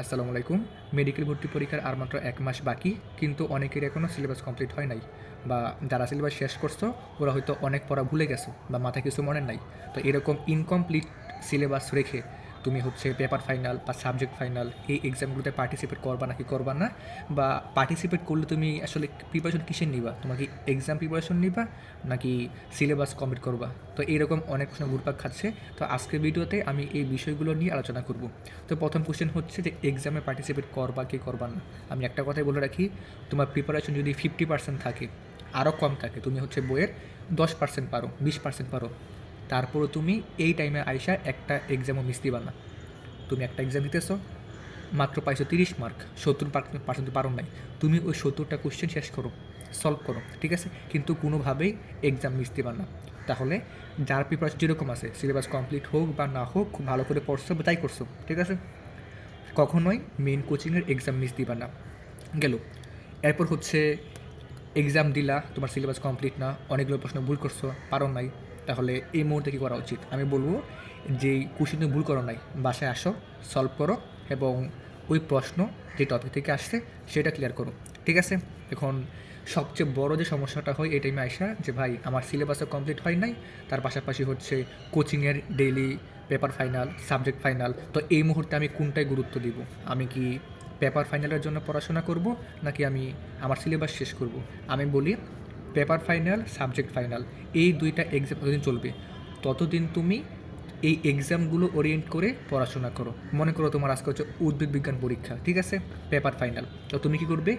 আসসালামু আলাইকুম। মেডিকেল ভর্তি পরীক্ষার আর মাত্র এক মাস বাকি, কিন্তু অনেকের এখনও সিলেবাস কমপ্লিট হয় নাই বা যারা সিলেবাস শেষ করছ, ওরা হয়তো অনেক পড়া ভুলে গেছো বা মাথায় কিছু মনে নাই। তো এরকম ইনকমপ্লিট সিলেবাস রেখে তুমি হচ্ছে পেপার ফাইনাল বা সাবজেক্ট ফাইনাল এই এক্সামগুলোতে পার্টিসিপেট করবা নাকি করবা না? বা পার্টিসিপেট করলে তুমি আসলে প্রিপারেশন কিসের নিবা? তোমার কি এক্সাম প্রিপারেশন নিবা নাকি সিলেবাস কমপ্লিট করবা? তো এইরকম অনেক প্রশ্ন ঘুরপাক খাচ্ছে। তো আজকের ভিডিওতে আমি এই বিষয়গুলো নিয়ে আলোচনা করব। তো প্রথম কোশ্চেন হচ্ছে যে এক্সামে পার্টিসিপেট করবা কি করবা না? আমি একটা কথাই বলে রাখি, তোমার প্রিপারেশন যদি ফিফটি পার্সেন্ট থাকে আরও কম থাকে, তুমি হচ্ছে বইয়ের দশ পার্সেন্ট পারো, বিশ পার্সেন্ট পারো। তারপরও তুমি এই টাইমে আইসা একটা এক্সামও মিস দিবা না। তুমি একটা এক্সাম দিতেছো, মাত্র পাইছো তিরিশ মার্ক সত্তর পার্সেন্ট পারো নাই। তুমি ওই সত্তরটা কোশ্চেন শেষ করো সলভ করো, ঠিক আছে? কিন্তু কোনোভাবেই এক্সাম মিস দিবা না। তাহলে যার প্রিপারেশন যেরকম আছে সিলেবাস কমপ্লিট হোক বা না হোক, খুব ভালো করে পড়ছো বা তাই করছ, ঠিক আছে? কখনোই মেন কোচিংয়ের এক্সাম মিস দিবা না। গেল। এরপর হচ্ছে এক্সাম দিলা, তোমার সিলেবাস কমপ্লিট না, অনেকগুলো প্রশ্ন ভুল করছ পারো নাই। তাহলে এই মুহূর্তে কী করা উচিত? আমি বলব যেই কোশ্চেন তুমি ভুল করো নাই, বাসায় আসো সলভ করো এবং ওই প্রশ্ন যে টপিক থেকে আসছে সেটা ক্লিয়ার করো। ঠিক আছে? এখন সবচেয়ে বড় যে সমস্যাটা হয় এই টাইমে আসা যে ভাই আমার সিলেবাসও কমপ্লিট হয় নাই, তার পাশাপাশি হচ্ছে কোচিংয়ের daily paper final subject final তো এই মুহূর্তে আমি কোনটায় গুরুত্ব দিব? আমি কি পেপার ফাইনালের জন্য পড়াশোনা করব নাকি আমি আমার সিলেবাস শেষ করব? আমি বলি পেপার ফাইনাল সাবজেক্ট ফাইনাল এই দুইটা এক্সাম যতদিন চলবে? ততদিন তুমি এই এক্সামগুলো ওরিয়েন্ট করে পড়াশোনা করো। মনে করো তোমার আজকে হচ্ছে উদ্ভিদ বিজ্ঞান পরীক্ষা, ঠিক আছে? পেপার ফাইনাল তো তুমি কি করবে?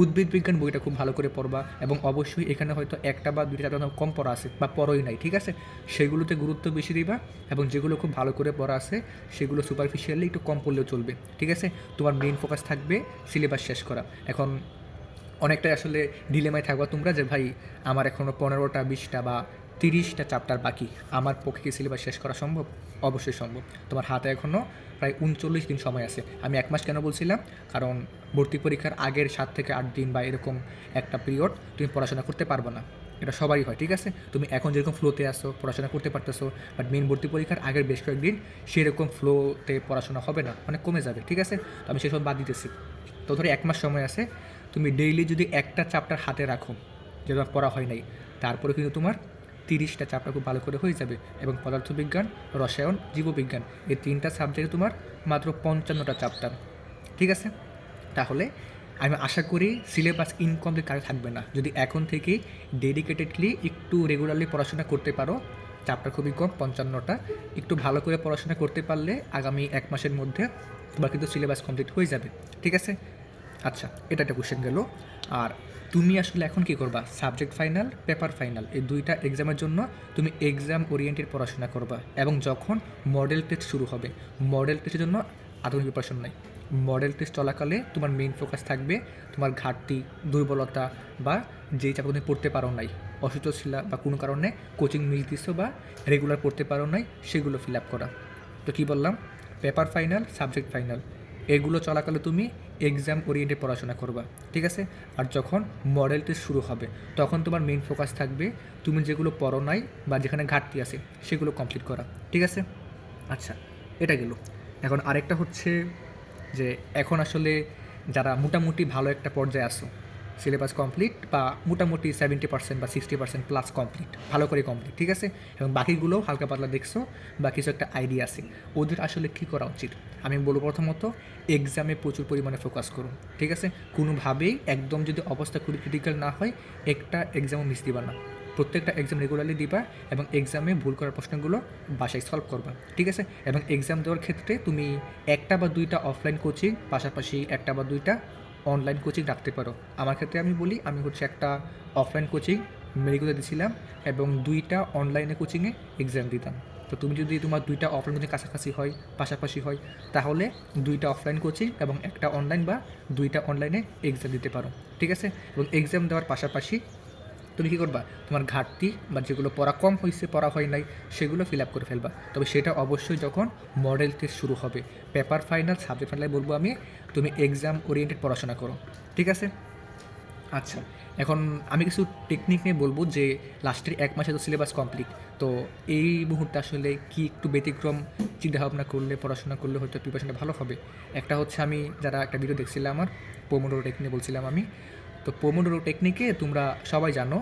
উদ্ভিদ বিজ্ঞান বইটা খুব ভালো করে পড়বা এবং অবশ্যই এখানে হয়তো একটা বা দুইটা চারটা কম পড়া আছে বা পড়োই নাই, ঠিক আছে? সেগুলোতে গুরুত্ব বেশি দিবা এবং যেগুলো খুব ভালো করে পড়া আছে সেগুলো সুপারফিশিয়ালি একটু কম পড়লেও চলবে, ঠিক আছে? তোমার মেইন ফোকাস থাকবে সিলেবাস শেষ করা। এখন অনেকটাই আসলে ডিলেমায় থাকবা তোমরা যে, ভাই, আমার এখনও পনেরোটা, বিশটা বা তিরিশটা চ্যাপ্টার বাকি। আমার পক্ষে কি সিলেবাস শেষ করা সম্ভব? অবশ্যই সম্ভব। তোমার হাতে এখনও প্রায় উনচল্লিশ দিন সময় আছে। আমি এক মাস কেন বলছিলাম? কারণ ভর্তি পরীক্ষার আগের সাত থেকে আট দিন বা এরকম একটা পিরিয়ড তুমি পড়াশোনা করতে পারবে না। এটা সবারই হয়, ঠিক আছে? তুমি এখন যেরকম ফ্লোতে আসো পড়াশোনা করতে পারতেছো বাট মেন ভর্তি পরীক্ষার আগের বেশ কয়েকদিন সেরকম ফ্লোতে পড়াশোনা হবে না মানে কমে যাবে, ঠিক আছে? তো আমি সেসব বাদ দিতেছি। তো ধরো এক মাস সময় আছে তুমি ডেইলি যদি একটা চ্যাপ্টার হাতে রাখো যে তোমার পড়া হয় নাই, তারপরে কিন্তু তোমার তিরিশটা চ্যাপ্টার খুব ভালো করে হয়ে যাবে এবং পদার্থবিজ্ঞান, রসায়ন, জীববিজ্ঞান, এই তিনটা সাবজেক্টে তোমার মাত্র পঞ্চান্নটা চ্যাপ্টার ঠিক আছে? তাহলে আমি আশা করি সিলেবাস ইনকমপ্লিট কাজ থাকবে না। যদি এখন থেকে ডেডিকেটেডলি একটু রেগুলারলি পড়াশোনা করতে পারো চ্যাপ্টার খুবই কম, পঞ্চান্নটা, একটু ভালো করে পড়াশোনা করতে পারলে আগামী এক মাসের মধ্যে তোমার কিন্তু সিলেবাস কমপ্লিট হয়ে যাবে। ঠিক আছে? আচ্ছা এটা একটা কোশ্চেন গেল। আর তুমি আসলে এখন কি করবা? সাবজেক্ট ফাইনাল পেপার ফাইনাল এই দুইটা এক্সামের জন্য তুমি এক্সাম ওরিয়েন্টেড পড়াশোনা করবা এবং যখন মডেল টেস্ট শুরু হবে মডেল টেস্টের জন্য আধুনিক প্রিপারেশন নাই। মডেল টেস্ট চলাকালে তোমার মেইন ফোকাস থাকবে তোমার ঘাটতি, দুর্বলতা বা যেই চাপা তুমি পড়তে পারো নাই অসুস্থ ছিল বা কোনো কারণে কোচিং মিস দিচ্ছ বা রেগুলার পড়তে পারো নাই, সেগুলো ফিল আপ করা। তো কী বললাম? পেপার ফাইনাল সাবজেক্ট ফাইনাল এগুলো চলাকালে তুমি এক্সাম ওরিয়েন্টেড পড়াশোনা করবা, ঠিক আছে? আর যখন মডেল টেস্ট শুরু হবে, তখন তোমার মেইন ফোকাস থাকবে তুমি যেগুলো পড়ো নাই বা যেখানে ঘাটতি আছে, সেগুলো কমপ্লিট করা, ঠিক আছে? আচ্ছা এটা গেল। এখন আরেকটা হচ্ছে যে, এখন আসলে যারা মোটামুটি ভালো একটা পর্যায়ে আসো সিলেবাস কমপ্লিট বা মোটামুটি সেভেন্টি পার্সেন্ট বা সিক্সটি পার্সেন্ট প্লাস কমপ্লিট ভালো করে কমপ্লিট ঠিক আছে? এবং বাকিগুলোও হালকা পাতলা দেখছ বা কিছু একটা আইডিয়া আছে। ওদের আসলে কী করা উচিত? আমি বলব প্রথমত এক্সামে প্রচুর পরিমাণে ফোকাস করুন, ঠিক আছে? কোনোভাবেই একদম যদি অবস্থা খুবই ক্রিটিক্যাল না হয়, একটা এক্সামও মিস দিবা না। প্রত্যেকটা এক্সাম রেগুলারলি দিবা এবং এক্সামে ভুল করার প্রশ্নগুলো বাসায় সলভ করবা, ঠিক আছে? এবং এক্সাম দেওয়ার ক্ষেত্রে তুমি একটা বা দুইটা অফলাইন কোচিং পাশাপাশি একটা বা দুইটা অনলাইন কোচিং রাখতে পারো। আমার ক্ষেত্রে আমি বলি, আমি হচ্ছে একটা অফলাইন কোচিং মেডিকেলে দিয়েছিলাম এবং দুইটা অনলাইনে কোচিংয়ে এক্সাম দিতাম। তো তুমি যদি তোমার দুইটা অফলাইন কোচিং কাছাকাছি হয়, পাশাপাশি হয়, তাহলে দুইটা অফলাইন কোচিং এবং একটা অনলাইন বা দুইটা অনলাইনে এক্সাম দিতে পারো। ঠিক আছে? এবং এক্সাম দেওয়ার পাশাপাশি তুমি কী করবা? তোমার ঘাটতি বা যেগুলো পড়া কম হয়েছে পড়া হয় নাই, সেগুলো ফিল আপ করে ফেলবা। তবে সেটা অবশ্যই যখন মডেল টেস্ট শুরু হবে পেপার ফাইনাল সাবজেক্ট ফাইনাল বলব আমি, তুমি এক্সাম ওরিয়েন্টেড পড়াশোনা করো। ঠিক আছে? আচ্ছা এখন আমি কিছু টেকনিক নিয়ে বলব যে লাস্টের এক মাসে তো সিলেবাস কমপ্লিট তো এই মুহূর্তে আসলে কি একটু ব্যতিক্রম চিন্তাভাবনা করলে, পড়াশোনা করলে হয়তো প্রিপারেশনটা ভালো হবে? একটা হচ্ছে আমি, যারা একটা ভিডিও দেখছিলাম আমার পোমোডোরো টেকনিক বলছিলাম আমি তো পোমোডোরো টেকনিকে তোমরা সবাই জানো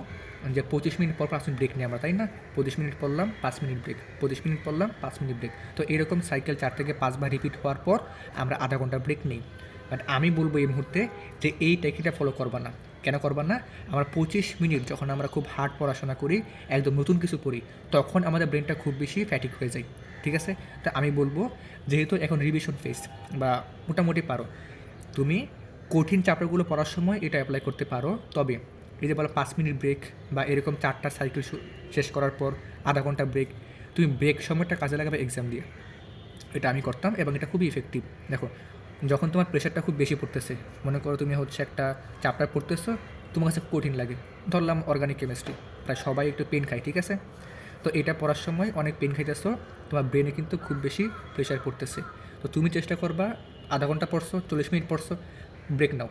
যে পঁচিশ মিনিট পর পাঁচ মিনিট ব্রেক নিই আমরা, তাই না? পঁচিশ মিনিট পড়লাম, পাঁচ মিনিট ব্রেক পঁচিশ মিনিট পড়লাম, পাঁচ মিনিট ব্রেক তো এরকম সাইকেল চার থেকে পাঁচবার রিপিট হওয়ার পর আমরা আধা ঘণ্টা ব্রেক নিই। বাট আমি বলব এই মুহূর্তে যে এই টেকনিকটা ফলো করবা না। কেন করবা না? আমার পঁচিশ মিনিট যখন আমরা খুব হার্ড পড়াশোনা করি, একদম নতুন কিছু পড়ি, তখন আমাদের ব্রেনটা খুব বেশি ফ্যাটিক হয়ে যায়। ঠিক আছে? তা আমি বলব, যেহেতু এখন রিভিশন ফেস বা মোটামুটি পারো, তুমি কঠিন চ্যাপ্টারগুলো পড়ার সময় এটা অ্যাপ্লাই করতে পারো। তবে এই যে বলো পাঁচ মিনিট ব্রেক বা এরকম চারটা সাইকেল শেষ করার পর আধা ঘণ্টা ব্রেক তুমি ব্রেক সময়টা কাজে লাগাবে এক্সাম দিয়ে। এটা আমি করতাম এবং এটা খুবই ইফেক্টিভ দেখো, যখন তোমার প্রেশারটা খুব বেশি পড়তেছে, মনে করো তুমি হচ্ছে একটা চ্যাপ্টার পড়তেছো, তোমার কাছে কঠিন লাগে। ধরলাম অর্গানিক কেমিস্ট্রি প্রায় সবাই একটু পেন খায়, ঠিক আছে? তো এটা পড়ার সময় অনেক পেন খাইতেছো, তোমার ব্রেনে কিন্তু খুব বেশি প্রেশার পড়তেছে। তো তুমি চেষ্টা করবা, আধা ঘণ্টা পড়ছো, চল্লিশ মিনিট পড়ছো ব্রেক নাও।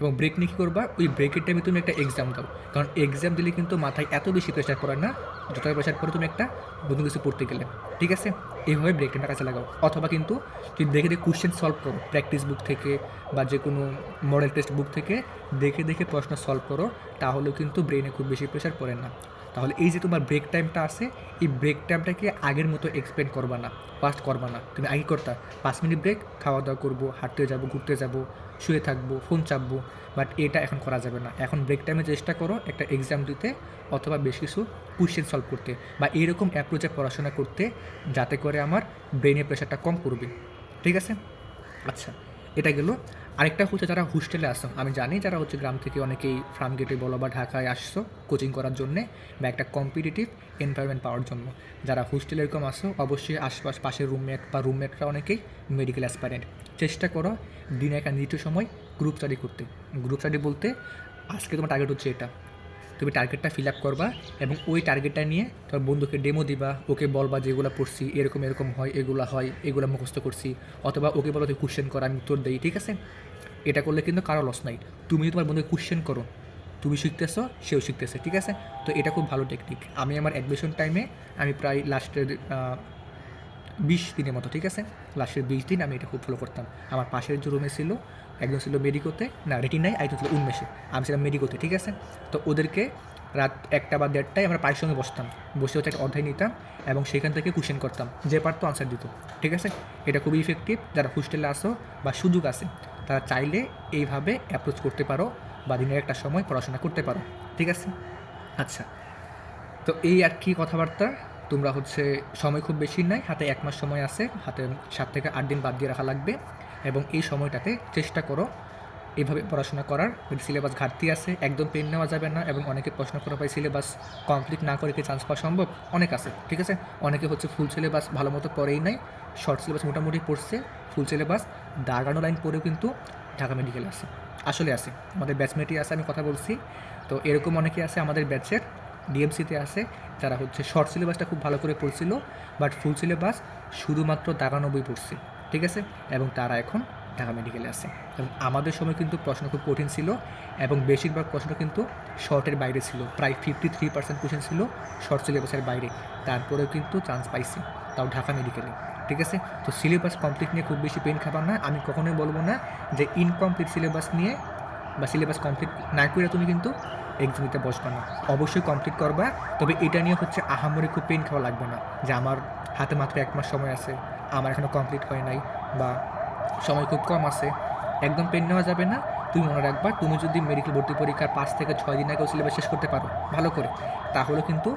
এবং ব্রেক নিয়ে কী করবা? ওই ব্রেকের টাইমে তুমি একটা এক্সাম দাও। কারণ এক্সাম দিলে কিন্তু মাথায় এত বেশি প্রেশার পড়ে না যতটা প্রেশার পড়ে তুমি একটা নতুন কিছু পড়তে গেলে। ঠিক আছে? এইভাবে ব্রেক টাইমটা কাছে লাগাও। অথবা কিন্তু তুমি দেখে দেখে কোশ্চেন সলভ করো। প্র্যাকটিস বুক থেকে বা যে কোনো মডেল টেস্ট বুক থেকে দেখে দেখে প্রশ্ন সলভ করো, তাহলেও কিন্তু ব্রেনে খুব বেশি প্রেশার পড়ে না। তাহলে এই যে তোমার ব্রেক টাইমটা আছে, এই ব্রেক টাইমটাকে আগের মতো এক্সপেন্ড করবা না ফাস্ট করবা না। তুমি আগে করতা, পাঁচ মিনিট ব্রেক খাওয়া দাওয়া করব, হাঁটতে যাব, ঘুরতে যাব, শুয়ে থাকব ফোন চাপবো বাট এটা এখন করা যাবে না। এখন ব্রেক টাইমে চেষ্টা করো একটা এক্সাম দিতে, অথবা বেশ কিছু কোশ্চেন সলভ করতে, বা এরকম অ্যাপ্রোচে পড়াশোনা করতে, যাতে করে আমার ব্রেনের প্রেশারটা কম করবে ঠিক আছে? আচ্ছা এটা গেল। আরেকটা হচ্ছে যারা হোস্টেলে আসো আমি জানি যারা হচ্ছে গ্রাম থেকে অনেকেই ফার্ম গেটে বলো বা ঢাকায় আসছো, কোচিং করার জন্যে বা একটা কম্পিটিটিভ এনভায়রনমেন্ট পাওয়ার জন্য। যারা হোস্টেলে এরকম আসো অবশ্যই আশপাশ পাশের রুমমেট বা রুমমেটরা অনেকেই মেডিকেল অ্যাসপারেন্ট চেষ্টা করো দিনে একটা নির্দিষ্ট সময় গ্রুপ স্টাডি করতে। গ্রুপ স্টাডি বলতে আজকে তোমার টার্গেট হচ্ছে এটা। তুমি টার্গেটটা ফিল আপ করবা এবং ওই টার্গেটটা নিয়ে তোমার বন্ধুকে ডেমো দিবা, ওকে বলবা যে এগুলো পড়ছি, এরকম এরকম হয়, এগুলো হয়, এগুলো মুখস্থ করছি, অথবা ওকে বলো তুই কোশ্চেন কর, আমি উত্তর দিই, ঠিক আছে? এটা করলে কিন্তু কারও লস নাই। তুমি তোমার বন্ধুকে কোশ্চেন করো, তুমি শিখতেছো, সেও শিখতেছে, ঠিক আছে? তো এটা খুব ভালো টেকনিক আমি আমার অ্যাডমিশন টাইমে আমি প্রায় লাস্টের বিশ দিনের মতো, ঠিক আছে? লাস্টের বিশ দিন আমি এটা খুব ফলো করতাম। আমার পাশের যে রুমে ছিল একজন ছিল মেডিকোতে না রেটিনাই আরেকজন ছিল উন্মেষে। আমি ছিলাম মেডিকোতে ঠিক আছে? তো ওদেরকে রাত একটা বা দেড়টায় আমরা পায়ের সঙ্গে বসতাম। বসে হচ্ছে একটা অধ্যায় নিতাম এবং সেখান থেকে কোশ্চেন করতাম। যে পারতো আনসার দিত, ঠিক আছে? এটা খুবই ইফেক্টিভ যারা হোস্টেলে আসো বা সুযোগ আছে, তারা চাইলে এইভাবে অ্যাপ্রোচ করতে পারো বা দিনের একটা সময় পড়াশোনা করতে পারো, ঠিক আছে? আচ্ছা তো এই আর কি কথাবার্তা। তোমরা হচ্ছে সময় খুব বেশি নাই, হাতে এক মাস সময় আছে, হাতে সাত থেকে আট দিন বাদ দিয়ে রাখা লাগবে। এবং এই সময়টাতে চেষ্টা করো এভাবে পড়াশোনা করার। সিলেবাস ঘাটতি আছে, একদম পেন নেওয়া যাবে না এবং অনেকে প্রশ্ন করে পাই সিলেবাস কমপ্লিট না করে কি চান্স পাওয়া সম্ভব? অনেক আছে, ঠিক আছে? অনেকে হচ্ছে ফুল সিলেবাস ভালো মতো পড়েই নাই শর্ট সিলেবাস মোটামুটি পড়ছে ফুল সিলেবাস দাগানো লাইন পড়েও কিন্তু ঢাকা মেডিকেল আছে, আসলে আছে, আমাদের ব্যাচমেটই আছে, আমি কথা বলছি। তো এরকম অনেকে আছে আমাদের ব্যাচের ডিএমসিতে আছে, যারা হচ্ছে শর্ট সিলেবাসটা খুব ভালো করে পড়ছিল বাট ফুল সিলেবাস শুধুমাত্র দাগানব্বই পড়ছে। ঠিক আছে? এবং তারা এখন ঢাকা মেডিকেলে আছে। এবং আমাদের সময় কিন্তু প্রশ্ন খুব কঠিন ছিল এবং বেশিরভাগ প্রশ্ন কিন্তু শর্টের বাইরে ছিল। প্রায় ফিফটি থ্রি পার্সেন্ট কোশ্চেন ছিল শর্ট সিলেবাসের বাইরে। তারপরেও কিন্তু চান্স পাইছি, তাও ঢাকা মেডিকেলে ঠিক আছে? তো সিলেবাস কমপ্লিট নিয়ে খুব বেশি পেন খাবার না, আমি কখনোই বলব না যে ইনকমপ্লিট সিলেবাস নিয়ে বা সিলেবাস কমপ্লিট না করে তুমি কিন্তু এক্সাম দিতে বসবা না। অবশ্যই কমপ্লিট করবা, তবে এটা নিয়ে হচ্ছে আহামরি খুব পেন খাওয়া লাগবে না। যে আমার হাতে মাত্র এক মাস সময় আছে আমার এখনও কমপ্লিট হয় নাই বা সময় খুব কম আছে। একদম পেন নেওয়া যাবে না। তুমি মনে রাখবা, তুমি যদি মেডিকেল ভর্তি পরীক্ষার পাঁচ থেকে ছয় দিন আগেও সিলেবাস শেষ করতে পারো, ভালো করে। তাহলে কিন্তু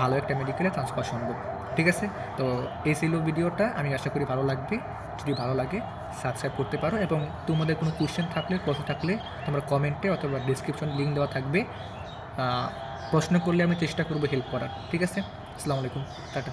ভালো একটা মেডিকেলে চান্স পাওয়া সম্ভব। ঠিক আছে? তো এই ছিল ভিডিওটা আমি আশা করি ভালো লাগবে। যদি ভালো লাগে সাবস্ক্রাইব করতে পারো এবং তোমাদের কোনো কোয়েশ্চেন থাকলে, প্রশ্ন থাকলে তোমরা কমেন্টে অথবা ডিসক্রিপশন লিঙ্ক দেওয়া থাকবে। প্রশ্ন করলে আমি চেষ্টা করব হেল্প করার। ঠিক আছে? আসসালামু আলাইকুম। টাটা।